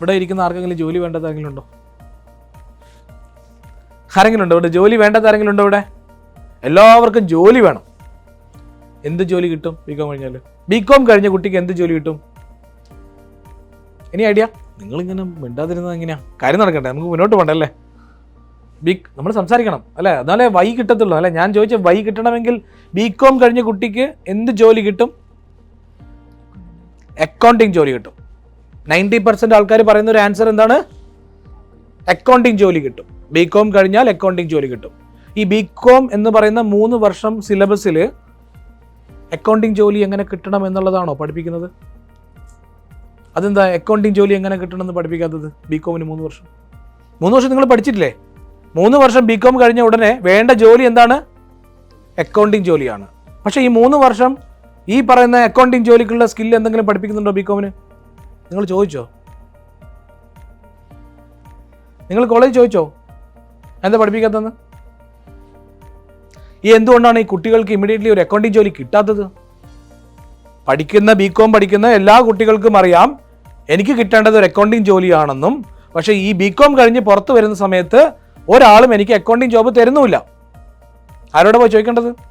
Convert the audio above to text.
ഇവിടെ ഇരിക്കുന്ന ആർക്കെങ്കിലും ജോലി വേണ്ടത് ആരെങ്കിലും ഉണ്ടോ? ആരെങ്കിലും ഉണ്ടോ ഇവിടെ? ജോലി വേണ്ടത് ആരെങ്കിലും ഉണ്ടോ ഇവിടെ? എല്ലാവർക്കും ജോലി വേണം. എന്ത് ജോലി കിട്ടും? ബി കോം കഴിഞ്ഞാൽ ബി കോം കഴിഞ്ഞ കുട്ടിക്ക് എന്ത് ജോലി കിട്ടും? ഇനി ഐഡിയ നിങ്ങളിങ്ങനെ മിണ്ടാതിരുന്നത് എങ്ങനെയാ? കാര്യം നടക്കട്ടെ നമുക്ക് മുന്നോട്ട് പോകണ്ടേ അല്ലേ ബി നമ്മൾ സംസാരിക്കണം അല്ലേ? എന്നാലേ വൈ കിട്ടത്തുള്ളൂ അല്ലേ? ഞാൻ ചോദിച്ച വൈ കിട്ടണമെങ്കിൽ ബി കോം കഴിഞ്ഞ കുട്ടിക്ക് എന്ത് ജോലി കിട്ടും? അക്കൗണ്ടിങ് ജോലി കിട്ടും. നയന്റി പെർസെന്റ് ആൾക്കാർ പറയുന്ന ഒരു ആൻസർ എന്താണ്? അക്കൗണ്ടിങ് ജോലി കിട്ടും. ബി കോം കഴിഞ്ഞാൽ അക്കൗണ്ടിങ് ജോലി കിട്ടും. ഈ ബി കോം എന്ന് പറയുന്ന മൂന്ന് വർഷം സിലബസിൽ അക്കൗണ്ടിങ് ജോലി എങ്ങനെ കിട്ടണം എന്നുള്ളതാണോ പഠിപ്പിക്കുന്നത്? അതെന്താ? അക്കൗണ്ടിങ് ജോലി എങ്ങനെ കിട്ടണം എന്ന് പഠിപ്പിക്കാത്തത്? ബി കോമിന് മൂന്ന് വർഷം. മൂന്ന് വർഷം നിങ്ങൾ പഠിച്ചിട്ടില്ലേ? മൂന്ന് വർഷം ബി കോം കഴിഞ്ഞ ഉടനെ വേണ്ട ജോലി എന്താണ്? അക്കൗണ്ടിങ് ജോലിയാണ്. പക്ഷേ ഈ മൂന്ന് വർഷം ഈ പറയുന്ന അക്കൗണ്ടിങ് ജോലിക്കുള്ള സ്കില്ല് എന്തെങ്കിലും പഠിപ്പിക്കുന്നുണ്ടോ ബി കോമിന് നിങ്ങൾ ചോദിച്ചോ? നിങ്ങൾ കോളേജ് ചോദിച്ചോ? എന്താ പഠിപ്പിക്കാത്തതെന്ന്? ഈ എന്തുകൊണ്ടാണ് ഈ കുട്ടികൾക്ക് ഇമ്മീഡിയറ്റ്ലി ഒരു അക്കൗണ്ടിങ് ജോലി കിട്ടാത്തത്? പഠിക്കുന്ന ബി കോം പഠിക്കുന്ന എല്ലാ കുട്ടികൾക്കും അറിയാം എനിക്ക് കിട്ടേണ്ടത് ഒരു അക്കൗണ്ടിങ് ജോലിയാണെന്നും പക്ഷേ ഈ ബി കോം കഴിഞ്ഞ് പുറത്ത് വരുന്ന സമയത്ത് ഒരാളും എനിക്ക് അക്കൗണ്ടിങ് ജോബ് തരുന്നുമില്ല. ആരോടെ പോയി ചോദിക്കേണ്ടത്?